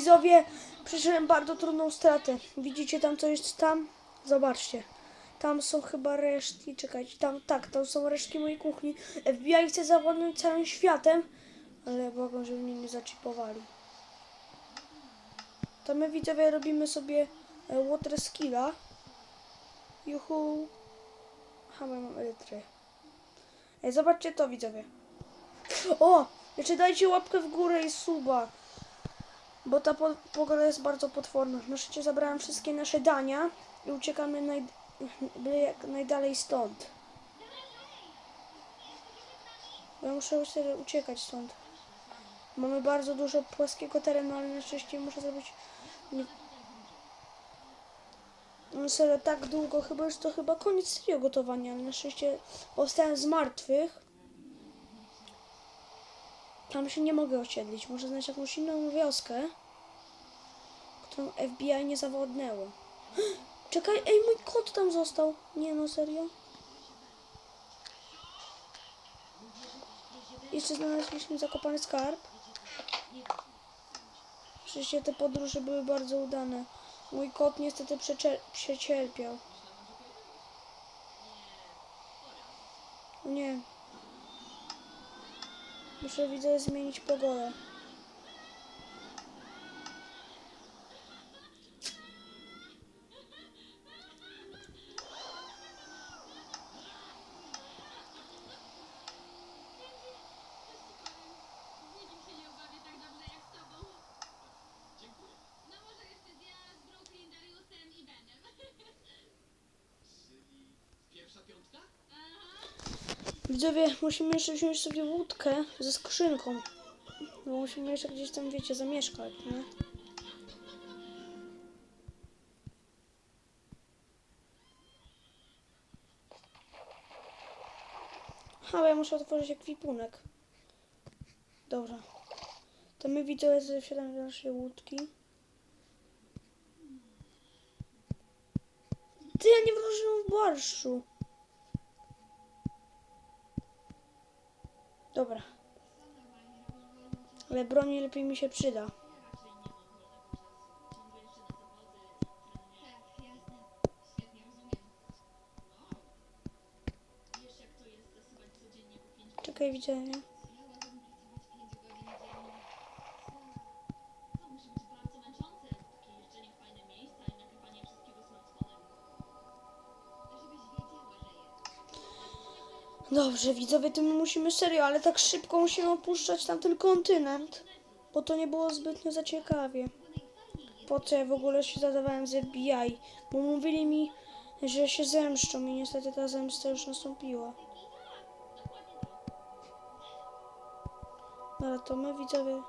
Widzowie, przeżyłem bardzo trudną stratę. Widzicie tam co jest tam? Zobaczcie. Tam są chyba resztki, czekajcie, tam, tak, tam są resztki mojej kuchni. FBI chce zawładnąć całym światem, ale błagam, żeby mnie nie zaczipowali. To my widzowie robimy sobie e, water skilla. Juhu. Aha, mam elektry. Ej, zobaczcie to widzowie. O! Jeszcze dajcie łapkę w górę i suba. Bo ta po pogoda jest bardzo potworna. Na szczycie zabrałem wszystkie nasze dania i uciekamy naj jak najdalej stąd. Ja muszę sobie uciekać stąd. Mamy bardzo dużo płaskiego terenu, ale na szczęście muszę zrobić... No serio, tak długo, chyba już to chyba koniec serio gotowania, ale na szczęście powstałem z martwych. Tam się nie mogę osiedlić. Muszę znaleźć jakąś inną wioskę, którą FBI nie zawodnęło. Czekaj, ej, mój kot tam został. Nie no, serio? Jeszcze znaleźliśmy zakopany skarb. Oczywiście te podróże były bardzo udane. Mój kot niestety przecierpiał. Nie. Muszę widzę zmienić pogodę. Nikim się nie ubawię tak dobrze jak z tobą. No może jeszcze ja z Brooklyn, Dariusem i Benem. Pierwsza piątka? Aha. Widzowie, musimy jeszcze wziąć sobie łódkę ze skrzynką. Bo musimy jeszcze gdzieś tam, wiecie, zamieszkać, nie? Ale ja muszę otworzyć ekwipunek. Dobra. To my widzowie wsiadamy do naszej łódki. Ty, ja nie włożyłem w barszczu. Dobra. Ale broni lepiej mi się przyda. Tak, jasne. Świetnie Dobrze, widzowie, to my musimy serio, ale tak szybko musimy opuszczać tamten kontynent. Bo to nie było zbytnio za ciekawie. Po co ja w ogóle się zadawałem z FBI? Bo mówili mi, że się zemszczą i niestety ta zemsta już nastąpiła. Ale to my widzowie.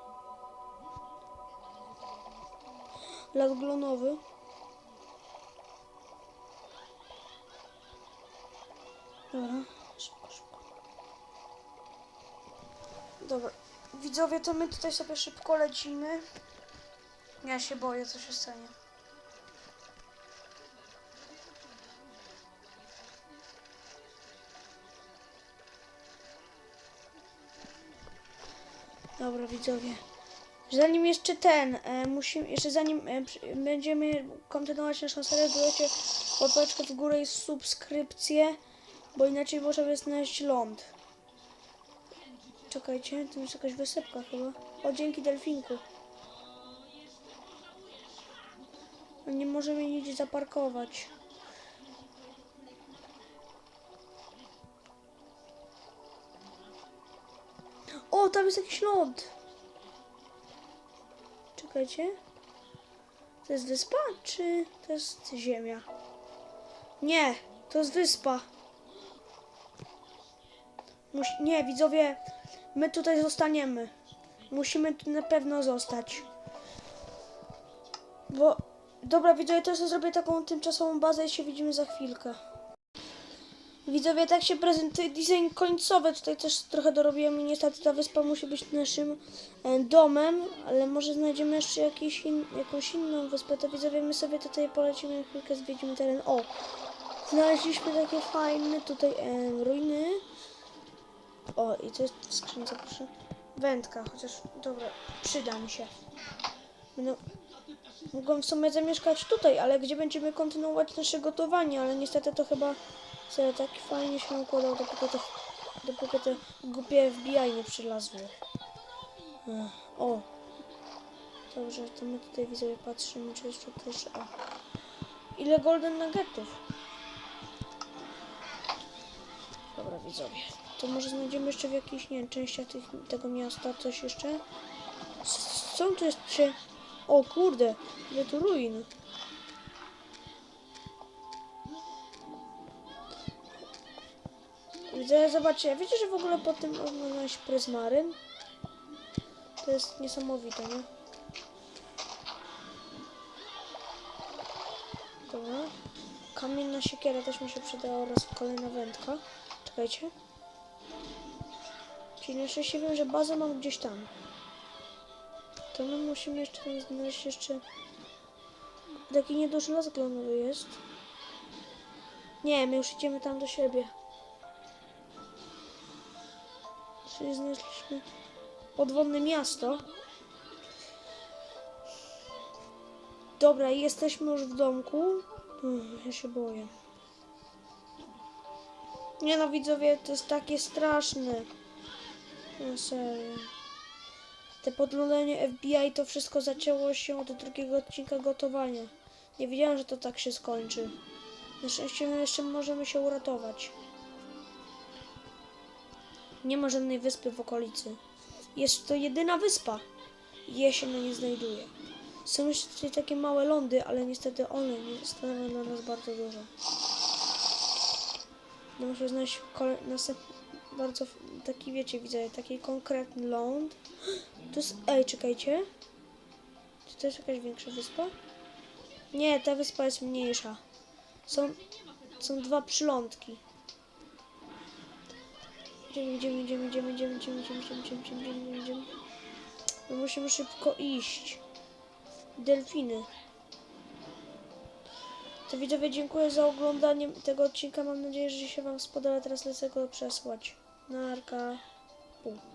Lat glonowy. Dobra, Dobra, widzowie, to my tutaj sobie szybko lecimy. Ja się boję, co się stanie. Dobra, widzowie. Zanim jeszcze ten, e, musimy, jeszcze zanim e, będziemy kontynuować naszą serię, dajcie łapeczkę w górę i subskrypcję, bo inaczej możemy znaleźć ląd. Czekajcie, tu jest jakaś wysepka chyba. O, dzięki delfinku. No Nie możemy nigdzie zaparkować. O, tam jest jakiś ląd. Czekajcie. To jest wyspa, czy to jest ziemia? Nie, to jest wyspa. Musi... Nie, widzowie, my tutaj zostaniemy. Musimy tu na pewno zostać. Bo, dobra, widzowie, sobie zrobię taką tymczasową bazę i się widzimy za chwilkę. Widzowie, tak się prezentuje design końcowy. Tutaj też trochę dorobiłem niestety ta wyspa musi być naszym e, domem, ale może znajdziemy jeszcze jakiś in, jakąś inną wyspę. To widzowie, my sobie tutaj polecimy na chwilkę, zwiedzimy teren. O, znaleźliśmy takie fajne tutaj e, ruiny. O, i to jest w skrzynce, proszę. Wędka, chociaż dobra, przyda mi się. Będę... Mogłem w sumie zamieszkać tutaj, ale gdzie będziemy kontynuować nasze gotowanie, ale niestety to chyba sobie tak fajnie się układał, dopóki to, dopóki te głupie FBI nie przylazły. O! Dobrze, to my tutaj widzowie patrzymy, czy jeszcze też... A. Ile golden nuggetów? Dobra, widzowie. To może znajdziemy jeszcze w jakichś, nie wiem, częściach tych, tego miasta coś jeszcze? Co tu jest. O kurde, ile tu ruin. Widzę, zobaczcie, wiecie, że w ogóle po tym oglądałeś pryzmaryn? To jest niesamowite, nie? Dobra. Kamienna siekiera też mi się przydała oraz kolejna wędka. Czekajcie. Czyli na szczęście wiem, że bazę mam gdzieś tam. To my musimy jeszcze znaleźć jeszcze... Taki nieduży las glonowy jest. Nie, my już idziemy tam do siebie. Czyli znaleźliśmy podwodne miasto. Dobra, jesteśmy już w domku. Hmm, ja się boję. Nie no, widzowie, to jest takie straszne. No serio. Te podglądanie FBI to wszystko zaczęło się od drugiego odcinka gotowania. Nie wiedziałem, że to tak się skończy. Na szczęście my jeszcze możemy się uratować. Nie ma żadnej wyspy w okolicy. Jest to jedyna wyspa. Ja się na nie znajduję. Są jeszcze takie małe lądy, ale niestety one nie stanowią dla nas bardzo dużo. No muszę znaleźć następny, bardzo taki, wiecie, widzę, taki konkretny ląd. To jest, ej, czekajcie. Czy to jest jakaś większa wyspa? Nie, ta wyspa jest mniejsza. Są, są dwa przylądki. Idziemy, idziemy, idziemy, idziemy, idziemy, idziemy, idziemy, idziemy, idziemy, idziemy, idziemy, idziemy. My musimy szybko iść. Delfiny. To widzowie, dziękuję za oglądanie tego odcinka. Mam nadzieję, że się Wam spodoba. Teraz lecę go przesłać. Narka. Pół.